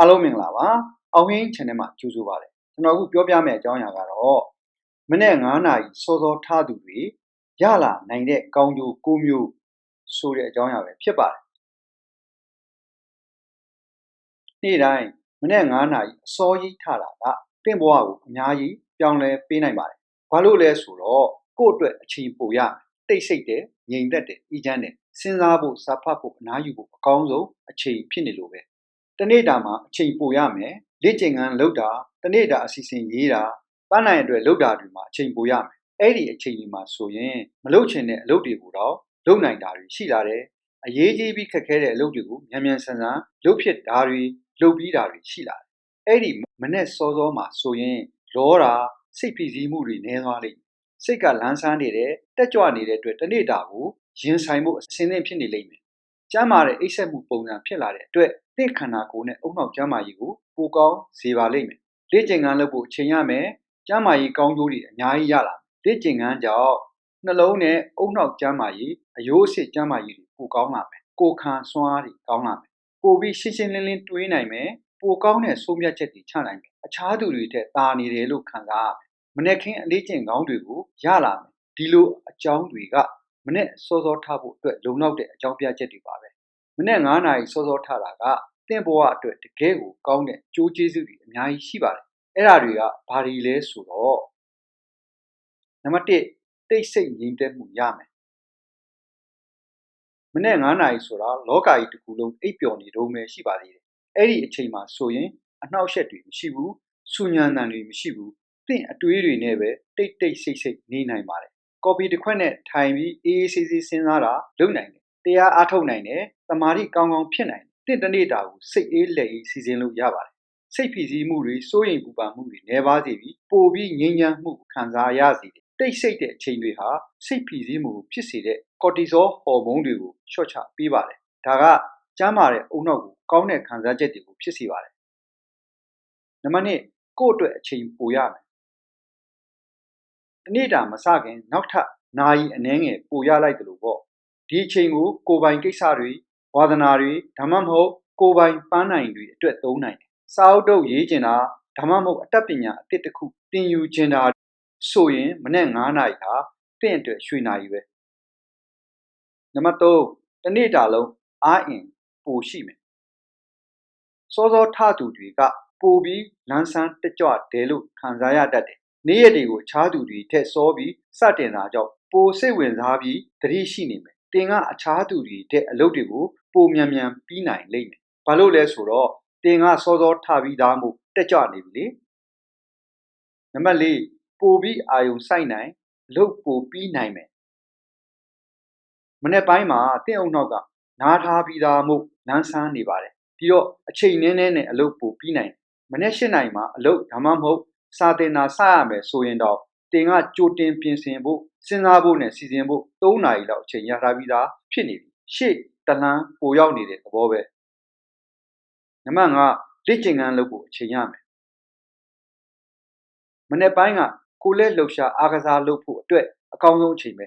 အားလုံးမင်္ဂလာပါအောင်ဟင်း channel မှာကြိုဆိုပါရစေကျွန်တော်အခုပြောပြမယ့်အကြောင်းအရာကတော့မနေ့9နာရီစောစောထားသူတွေရလာနိုင်တဲ့ကောင်းကျိုး9မျိုးဆိုတဲ့အကြောင်းအရာပဲဖြစ်ပါတယ်နေ့တိုင်းမနေ့9နာရီအစောကြီးထတာကတင့်ဘဝကိုအများကြီးပြောင်းလဲပေးနိုင်ပါတယ်ဘာလို့လဲဆိုတော့ကိုယ့်အတွက်အချိန်ပိုရတိတ်ဆိတ်တယ်ငြိမ်သက်တယ်ဤချမ်းတယ်စဉ်းစားဖို့စာဖတ်ဖို့အနားယူဖို့အကောင်းဆုံးအချိန်ဖြစ်နေလို့ပဲ တနေ့တာမှာအချိန်ပိုရမယ်လေ့ကျင့်ခန်းလုပ်တာတနေ့တာအစီအစဉ်ရေးတာပန်းနိုင်အတွက်လုပ်တာတွေမှာအချိန်ပိုရမယ်အဲ့ဒီအချိန်ဒီမှာဆိုရင်မလုပ်ချင်တဲ့အလုပ်တွေကိုတော့လုပ်နိုင်တာတွေရှိလာတယ်အရေးကြီးပြီးခက်ခဲတဲ့အလုပ်တွေကိုမြန်မြန်ဆန်ဆန်လုပ်ဖြစ်တာတွေလုပ်ပြီးတာတွေရှိလာတယ်အဲ့ဒီမနဲ့စောစောမှာဆိုရင်လောတာစိတ်ဖိစီးမှုတွေနည်းသွားလိမ့်စိတ်ကလန်းဆန်းနေတယ်တက်ကြွနေတဲ့အတွက်တနေ့တာကိုရင်ဆိုင်မှုအစင်းသင့်ဖြစ်နေလိမ့်မယ် ကျမ်းမာတဲ့အိပ်စက်မှုပုံစံဖြစ်လာတဲ့အတွက်တင့်ခန္ဓာကိုယ်နဲ့အုံနောက်ကျမ်းမာရေးကိုပိုကောင်းစေပါလိမ့်မယ်လေ့ကျင့်ခန်းလုပ်ဖို့အချိန်ရမယ်ကျမ်းမာရေးကောင်းကျိုးတွေအများကြီးရလာလေ့ကျင့်ခန်းကြောင့်နှလုံးနဲ့အုံနောက်ကျမ်းမာရေးအယိုးအဆစ်ကျမ်းမာရေးတွေပိုကောင်းလာမယ်ကိုခံစွမ်းအားတွေကောင်းလာမယ်ပိုပြီးရှင်းရှင်းလင်းလင်းတွေးနိုင်မယ်ပိုကောင်းတဲ့ဆုံးဖြတ်ချက်တွေချနိုင်မယ်အခြားသူတွေထက်သာနေတယ်လို့ခံစားရမယ်မနေ့ကင်းအလေးကျင့်ကောင်းတွေကိုရလာမယ်ဒီလိုအကြောင်းတွေက မနေ့စောစောထားဖို့အတွက်လုံလောက်တဲ့အကြောင်းပြချက်တွေပါပဲမနေ့9နာရီစောစောထားတာကတင့်ဘဝအတွက်တကယ်ကိုကောင်းတဲ့ကြိုးကျေးဇူးတွေအများကြီးရှိပါတယ်အဲ့ဒါတွေကဘာတွေလဲဆိုတော့နံပါတ်1တိတ်ဆိတ်ငြိမ်သက်မှုရမယ်မနေ့9နာရီဆိုတာလောကကြီးတစ်ခုလုံးအိပ်ပျော်နေတော့မှရှိပါသေးတယ်အဲ့ဒီအချိန်မှာဆိုရင်အနှောက်အယှက်တွေမရှိဘူးဆူညံတန်တွေမရှိဘူးတင့်အတွေးတွေနဲ့ပဲတိတ်တိတ်ဆိတ်ဆိတ်နေနိုင်ပါတယ် ကော်ပီတစ်ခွက်နဲ့ထိုင်ပြီးအေးအေးဆေးဆေးစဉ်းစားတာလုပ်နိုင်တယ်တရားအားထုတ်နိုင်တယ်တမာတိကောင်းကောင်းဖြစ်နိုင်တယ်တင့်တနေ့တာကိုစိတ်အေးလက်အေးစီစဉ်လို့ရပါတယ်စိတ်ဖိစီးမှုတွေစိုးရိမ်ပူပန်မှုတွေနှဲပါစေပြီးပိုပြီးငြိမ်းချမ်းမှုခံစားရစေတယ်တိတ်ဆိတ်တဲ့အချိန်တွေဟာစိတ်ဖိစီးမှုဖြစ်စေတဲ့ကော်တီဇောဟော်မုန်းတွေကိုလျှော့ချပေးပါတယ်ဒါကကျန်းမာတဲ့အုံနောက်ကိုကောင်းတဲ့ခံစားချက်တွေကိုဖြစ်စေပါတယ်နံပါတ်1ကိုယ့်အတွက်အချိန်ပိုရမယ် တနေ့တာမစခင်နောက်ထပ်နာရီအနည်းငယ်ပိုရလိုက်တယ်လို့ပေါ့ဒီအချိန်ကိုကိုပိုင်ကိစ္စတွေဝါသနာတွေဒါမှမဟုတ်ကိုပိုင်ပန်းနိုင်တွေအတွက်သုံးနိုင်တယ်စာအုပ်တုပ်ရေးကျင်တာဒါမှမဟုတ်အတတ်ပညာအသစ်တစ်ခုသင်ယူကျင်တာဆိုရင်မနေ့9နာရီဟာတင့်အတွက်ရွှေနာရီပဲနံပါတ်3တနေ့တာလုံးအားအင်ပိုရှိမယ်စောစောထသူတွေကပိုပြီးလန်းဆန်းတကြွတယ်လို့ခံစားရတတ်တယ်။ နေ့ရက်တွေကိုခြားသူတွေထက်စောပြီး စတင်တာကြောင့် ပိုစိတ်ဝင်စားပြီး သတိရှိနေမယ်။တင်က အခြားသူတွေတဲ့အလုပ်တွေကို ပိုမြန်မြန်ပြီးနိုင်လိမ့်မယ်။ဘာလို့လဲဆိုတော့တင်က စောစောထပြီးသားမှုတက်ကြွနေပြီလေ။နံပါတ် ၄ ပိုပြီး အာယုံစိုက်နိုင်လုပ်ပိုပြီးနိုင်မယ်။မနေ့ပိုင်းမှာတင့်အုံနောက်က နားထားပြီးသားမှုလန်းဆန်းနေပါတယ်ပြီးတော့ အချိန်နည်းနည်းနဲ့ အလုပ်ပိုပြီးနိုင်မနေ့၈နိုင်မှာ အလုပ် ဒါမှမဟုတ် စာတင်တာစရမယ်ဆိုရင်တော့တင်ကကြိုတင်ပြင်ဆင်ဖို့စဉ်းစားဖို့နဲ့စီစဉ်ဖို့၃နာရီလောက်အချိန်ရထားပြီးသားဖြစ်နေပြီရှေ့တလန်းပိုရောက်နေတဲ့သဘောပဲနံပါတ်5လေ့ကျင့်ခန်းလုပ်ဖို့အချိန်ရမယ်မနေ့ပိုင်းကကိုလက်လှုပ်ရှားအားကစားလုပ်ဖို့အတွက်အကောင်းဆုံးအချိန်ပဲ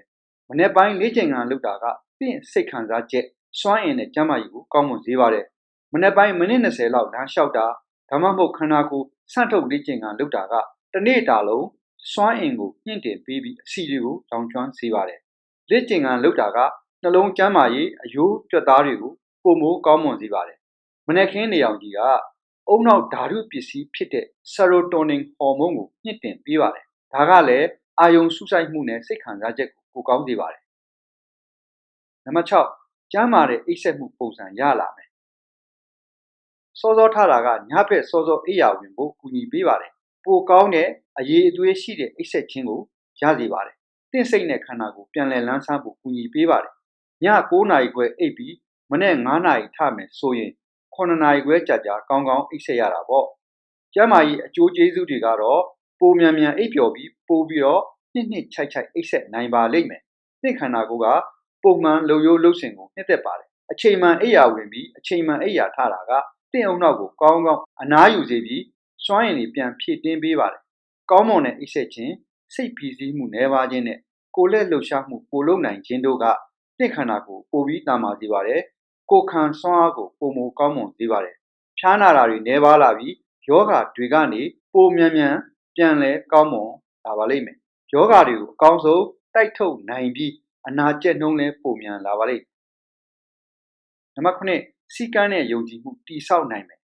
မနေ့ပိုင်းလေ့ကျင့်ခန်းလုပ်တာကပြင့်စိတ်ခံစားချက်စွမ်းအင်နဲ့ကျန်းမာရေးကိုကောင်းမွန်စေပါတယ်မနေ့ပိုင်းမိနစ်20လောက်လမ်းလျှောက်တာဒါမှမဟုတ်ခန္ဓာကိုယ် ဆန့်ထုတ်လေ့ကျင့်ခန်းလုပ်တာကတနေ့တာလုံးစွမ်းအင်ကိုမြင့်တင်ပေးပြီးအစီတွေကိုလောင်ကျွမ်းစေပါတယ်လေ့ကျင့်ခန်းလုပ်တာကနှလုံးကျန်းမာရေးအယိုးကြွက်သားတွေကိုပုံမိုးကောင်းမွန်စေပါတယ်မနေ့ခင်းနေအောင်ကြီးကအုံနောက်ဓာတုပစ္စည်းဖြစ်တဲ့ serotonin ဟော်မုန်းကိုမြင့်တင်ပေးပါတယ်ဒါကလည်းအာယုံစုဆိုင်မှုနဲ့စိတ်ခံစားချက်ကိုပိုကောင်းစေပါတယ်နံပါတ်6ကျမ်းမာတဲ့အိပ်စက်မှုပုံစံရလာမယ် စောစောထတာကညဘက်စောစောအိယာဝင်ဖို့ကူညီပေးပါတယ်ပိုကောင်းတဲ့အရေးအသွေးရှိတဲ့အိပ်စက်ခြင်းကိုရစေပါတယ်တင့်စိတ်နဲ့ခန္ဓာကိုပြန်လည်လန်းဆန်းဖို့ကူညီပေးပါတယ်ည9နာရီခွဲအိပ်ပြီးမနေ့9နာရီထမယ်ဆိုရင်9နာရီခွဲကြာကြာကောင်းကောင်းအိပ်ဆက်ရတာပေါ့ကျမ်းမာရေးအကျိုးကျေးဇူးတွေကတော့ပိုမြန်မြန်အိပ်ပျော်ပြီးပိုပြီးတော့နှစ်နှစ်ချိုက်ချိုက်အိပ်ဆက်နိုင်ပါလိမ့်မယ်။နှစ်ခန္ဓာကိုယ်ကပုံမှန်လုံရိုးလှုပ်ဆင်ကိုနှစ်သက်ပါတယ်အချိန်မှန်အိယာဝင်ပြီးအချိန်မှန်အိယာထတာက တင့်အောင်နောက်ကိုကောင်းကောင်းအနားယူစေပြီးစွမ်းရည်တွေပြန်ဖြည့်တင်းပေးပါတယ်ကောင်းမွန်တဲ့အိဆက်ခြင်းစိတ်ဖြည်းစည်းမှုနှဲပါခြင်းနဲ့ကိုလက်လှုပ်ရှားမှုပိုလုံနိုင်ခြင်းတို့ကတင့်ခန္ဓာကိုပိုပြီးတာမာစေပါတယ်ကိုခံစွမ်းအားကိုပုံမကောင်းမွန်စေပါတယ်ဖျားနာတာတွေနှဲပါလာပြီးယောဂတွေကနေပိုမြန်မြန်ပြန်လဲကောင်းမွန်လာပါလိမ့်မယ်ယောဂတွေကိုအကောင်းဆုံးတိုက်ထုတ်နိုင်ပြီးအနာကျက်နှုံးလဲပိုမြန်လာပါလိမ့်မယ်နံပါတ်9 စီကန်းနဲ့ယုံကြည်မှုတိဆောက်နိုင်မယ်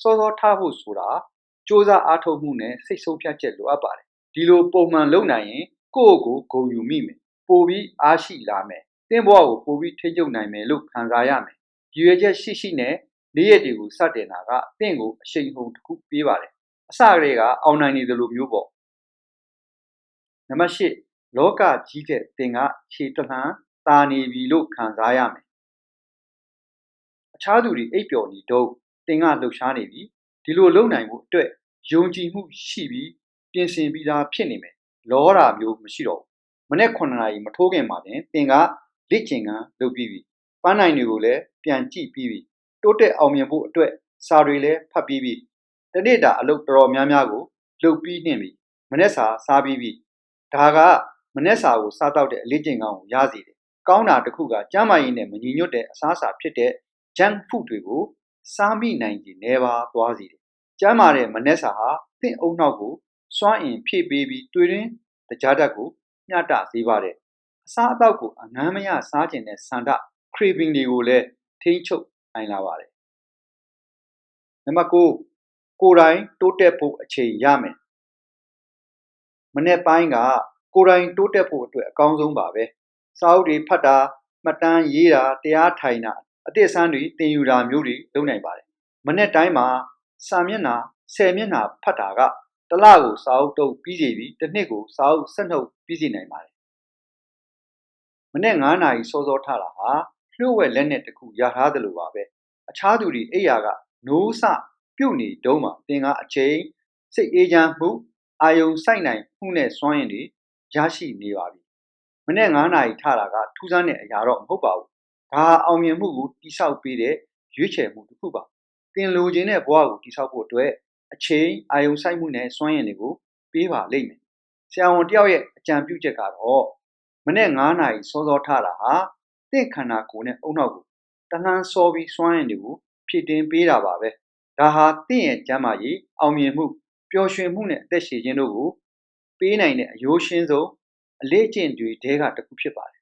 စောစောထားဖို့ဆိုတာစ조사အားထုတ်မှုနဲ့စိတ်ဆုံးဖြတ်ချက်လိုအပ်ပါတယ်ဒီလိုပုံမှန်လုပ်နိုင်ရင်ကိုယ့်ကိုယ်ကိုဂုဏ်ယူမိမယ်ပိုပြီးအားရှိလာမယ်သင်ဘဝကိုပိုပြီးထိချုပ်နိုင်မယ်လို့ခံစားရမယ်ရည်ရွယ်ချက်ရှိရှိနဲ့နေ့ရက်တွေကိုစတင်တာကသင်ကိုအရှိန်ဟုန်တစ်ခုပေးပါတယ်အစကတည်းကအောင်နိုင်နေသလိုမျိုးပေါ့နံပါတ်၈လောကကြီးတဲ့သင်ကခြေတလှမ်းတာနေပြီလို့ခံစားရမယ် အခြားသူတွေအိပ်ပျော်နေတော့သင်ကလှုပ်ရှားနေပြီဒီလိုလုပ်နိုင်ဖို့အတွက်ယုံကြည်မှုရှိပြီးပြင်ဆင်ပြီးသားဖြစ်နေမယ်လောတာမျိုးမရှိတော့ဘူးမနေ့9နာရီမထိုးခင်မှာတင်သင်ကလက်ကျင်ကလုပ်ပြီးပြီပန်းနိုင်တွေကိုလည်းပြန်ကြည့်ပြီးပြီတိုးတက်အောင်မြင်ဖို့အတွက်စာတွေလည်းဖတ်ပြီးပြီတနေ့တာအလုပ်တော်တော်များများကိုလုပ်ပြီးနှင်ပြီမနေ့စာစားပြီးပြီဒါကမနေ့စာကိုစားတော့တဲ့အလေးကျင့်ကောင်းကိုရစီတယ်ကောင်းတာတစ်ခုကကျန်းမာရေးနဲ့မညီညွတ်တဲ့အစားအစာဖြစ်တဲ့ junk food တွေကိုစားမိနိုင်ခြင်းနေပါသွားစီတယ်ကျန်းမာတဲ့မနေ့စာဟာသင့်အုံနောက်ကိုစွမ်းအင်ဖြည့်ပေးပြီးတွေ့ရင်တကြားဓာတ်ကိုမျှတစေပါတယ်အစားအသောက်ကိုအငမ်းမရစားခြင်းနဲ့ဆန္ဒ craving တွေကိုလည်းထိန်းချုပ်နိုင်လာပါတယ်နံပါတ်9ကိုယ်တိုင်တိုးတက်ဖို့အချိန်ရမယ်မနေ့ပိုင်းကကိုယ်တိုင်တိုးတက်ဖို့အတွက်အကောင်းဆုံးပါပဲစာအုပ်တွေဖတ်တာမှတ်တမ်းရေးတာတရားထိုင်တာအ သည့်အဆန်းတွေသင်ယူတာမျိုးတွေလုပ်နိုင်ပါတယ်မနေ့တိုင်းမှာစာမျက်နှာ10မျက်နှာဖတ်တာကတစ်လကိုစာအုပ်တုပ်ပြီးစီပြီးတစ်နှစ်ကိုစာအုပ်ဆက်နှုတ်ပြီးစီနိုင်ပါတယ်မနေ့9နာရီစောစောထတာဟာလျှို့ဝှက်လက်နဲ့တစ်ခုရထားသလိုပါပဲအခြားသူတွေအိယာကနိုးစပြုတ်နေတုံးမှာသင်ကအချိန်စိတ်အေးချမ်းမှုအာယုံစိုက်နိုင်မှုနဲ့စွမ်းရင်တွေရရှိနေပါပြီမနေ့9နာရီထတာကထူးဆန်းတဲ့အရာတော့မဟုတ်ပါဘူး ဒါအောင်မြင်မှုကိုတိဆောက်ပေးတဲ့ရွေးချယ်မှုတစ်ခုပါသင်လိုချင်တဲ့ဘဝကိုတိဆောက်ဖို့အတွက်အချိန်အာယုံစိုက်မှုနဲ့စွမ်းရည်တွေကိုပေးပါလိမ့်မယ်ဆရာဝန်တယောက်ရဲ့အကြံပြုချက်ကတော့မနေ့9နာရီစောစောထတာဟာတင့်ခန္ဓာကိုယ်နဲ့အုံနောက်ကိုတလှမ်းစောပြီးစွမ်းရည်တွေကိုဖြည့်တင်းပေးတာပါပဲဒါဟာတင့်ရဲ့ကျမ်းမာရေးအောင်မြင်မှုပျော်ရွှင်မှုနဲ့အသက်ရှည်ခြင်းတို့ကိုပေးနိုင်တဲ့အယိုးရှင်းဆုံးအလေးကျင့်တွေတဲကတစ်ခုဖြစ်ပါတယ်